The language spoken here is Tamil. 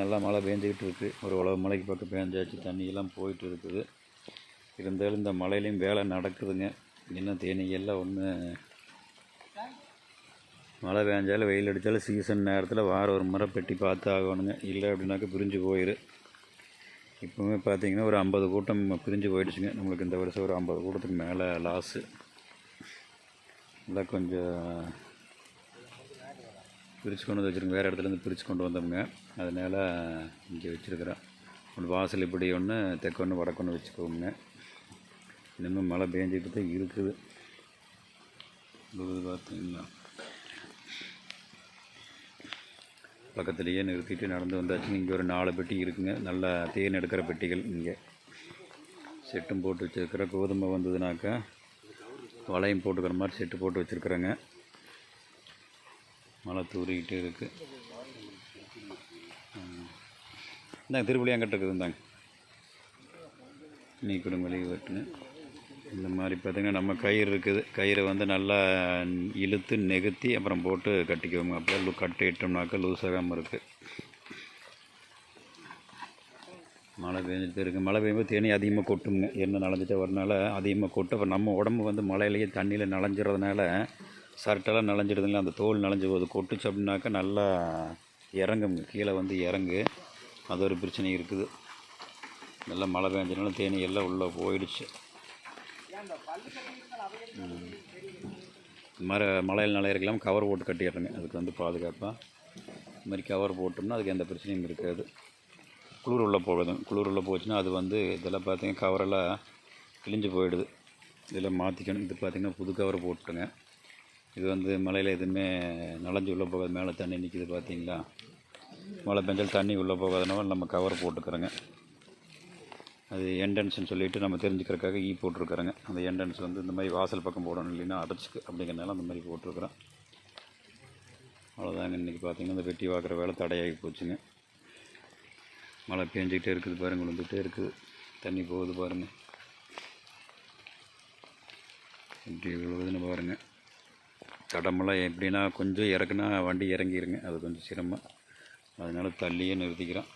நல்லா மழை பெஞ்சிக்கிட்டு இருக்குது ஒரு உழவு மலைக்கு பக்கம் பேஞ்சாச்சு தண்ணியெல்லாம் போயிட்டு இருக்குது இருந்தாலும் இந்த மலையிலையும் வேலை நடக்குதுங்க. இன்னும் தேனீகள்லாம் ஒன்று மழை பெஞ்சாலும் வெயில் அடித்தாலும் சீசன் நேரத்தில் வாரம் ஒரு முறை பெட்டி பார்த்து ஆகணுங்க. இல்லை அப்படின்னாக்கா பிரிஞ்சு போயிடு இப்போவுமே பார்த்தீங்கன்னா ஒரு ஐம்பது கூட்டம் பிரிஞ்சு போயிடுச்சுங்க. நம்மளுக்கு இந்த வருஷம் ஒரு ஐம்பது கூட்டத்துக்கு மேலே லாஸு இல்லை கொஞ்சம் பிரித்து கொண்டு வந்து வச்சுருக்கோம். வேறு இடத்துலேருந்து பிரித்து கொண்டு வந்தோம்ங்க அதனால் இங்கே வச்சுருக்குறோம். ஒன்று வாசல் இப்படி ஒன்று தெற்கு ஒன்று வச்சுக்கோங்க. இன்னமும் மழை பேஞ்சிட்டு தான் இருக்குது. இது பார்த்தீங்களா பக்கத்துலேயே நிறுத்திட்டு நடந்து வந்தாச்சுங்க இங்கே ஒரு நாலு பெட்டி இருக்குங்க. நல்ல தேன் எடுக்கிற பெட்டிகள் இங்கே. செட்டும் போட்டு வச்சுருக்கிற கோதுமை வந்ததுனாக்கா வளையம் போட்டுக்கிற மாதிரி செட்டு போட்டு வச்சுருக்குறேங்க. மழை தூறிக்கிட்டே இருக்குது இந்தாங்க திருப்பலி அங்கிட்ட இருக்குது இந்தாங்க. நீ கொடுங்க வெளியே வெட்டுங்க இந்த மாதிரி பார்த்திங்கன்னா நம்ம கயிறு இருக்குது. கயிறை வந்து நல்லா இழுத்து நெகுத்தி அப்புறம் போட்டு கட்டிக்குவோங்க அப்படியே லூ கட்டி இட்டோம்னாக்கா லூஸ் ஆகாமல் இருக்குது மழை பெஞ்சிட்டு இருக்குது மழை பெய்யும்போது தேனி அதிகமாக கொட்டுங்க. என்ன நனைஞ்சிட்டே வரனால அதிகமாக கொட்டு அப்புறம் நம்ம உடம்பு வந்து மழையிலேயே தண்ணியில் நனைஞ்சிறதுனால சர்ட்டெல்லாம் நனைஞ்சிடுதுங்களா அந்த தோல் நனைஞ்சு போகுது. கொட்டுச்சு அப்படின்னாக்கா நல்லா இறங்குங்க கீழே வந்து இறங்கு. அது ஒரு பிரச்சனை இருக்குது. நல்லா மழை பெஞ்சனால தேனி எல்லாம் உள்ளே போயிடுச்சு. மர மழையில் நல்லா இருக்கலாம் கவர் போட்டு கட்டிடுறேங்க. அதுக்கு வந்து பாதுகாப்பாக இது மாதிரி கவர் போட்டோம்னா அதுக்கு எந்த பிரச்சனையும் இருக்காது. குளிர் உள்ளே போகுது. குளிர் உள்ளே போச்சுன்னா அது வந்து இதெல்லாம் பார்த்தீங்கன்னா கவரெல்லாம் கிழிஞ்சு போயிடுது. இதெல்லாம் மாற்றிக்கணும் இது பார்த்திங்கன்னா புது கவர் போட்டுங்க இது வந்து மழையில் எதுவுமே நனைஞ்சு உள்ளே போகாது. மேலே தண்ணி நிற்கிது பார்த்தீங்களா மழை பெஞ்சால் தண்ணி உள்ளே போகாதனால நம்ம கவர் போட்டுக்கிறோங்க. அது என்ட்ரன்ஸ்னு சொல்லிட்டு நம்ம தெரிஞ்சுக்கிறக்காக ஈ e போட்டிருக்கிறோங்க. அந்த என்டன்ஸ் வந்து இந்த மாதிரி வாசல் பக்கம் போடணும் இல்லைன்னா அடைச்சிக்கு அப்படிங்கிறனால அந்த மாதிரி போட்டிருக்கிறோம். அவ்வளோதாங்க இன்றைக்கி பார்த்தீங்கன்னா இந்த வெட்டி வாக்குற வேலை தடையாகி போச்சுங்க. மழை பேஞ்சிக்கிட்டே இருக்குது பாருங்க விழுந்துகிட்டே இருக்குது. தண்ணி போகுது பாருங்கள் இப்படி விழுவுதுன்னு பாருங்கள் தடமெல்லாம் எப்படின்னா கொஞ்சம் இறக்குனா வண்டி இறங்கிருங்க. அது கொஞ்சம் சிரமம். அதனால் தள்ளியே நிறுத்திக்கிறோம்.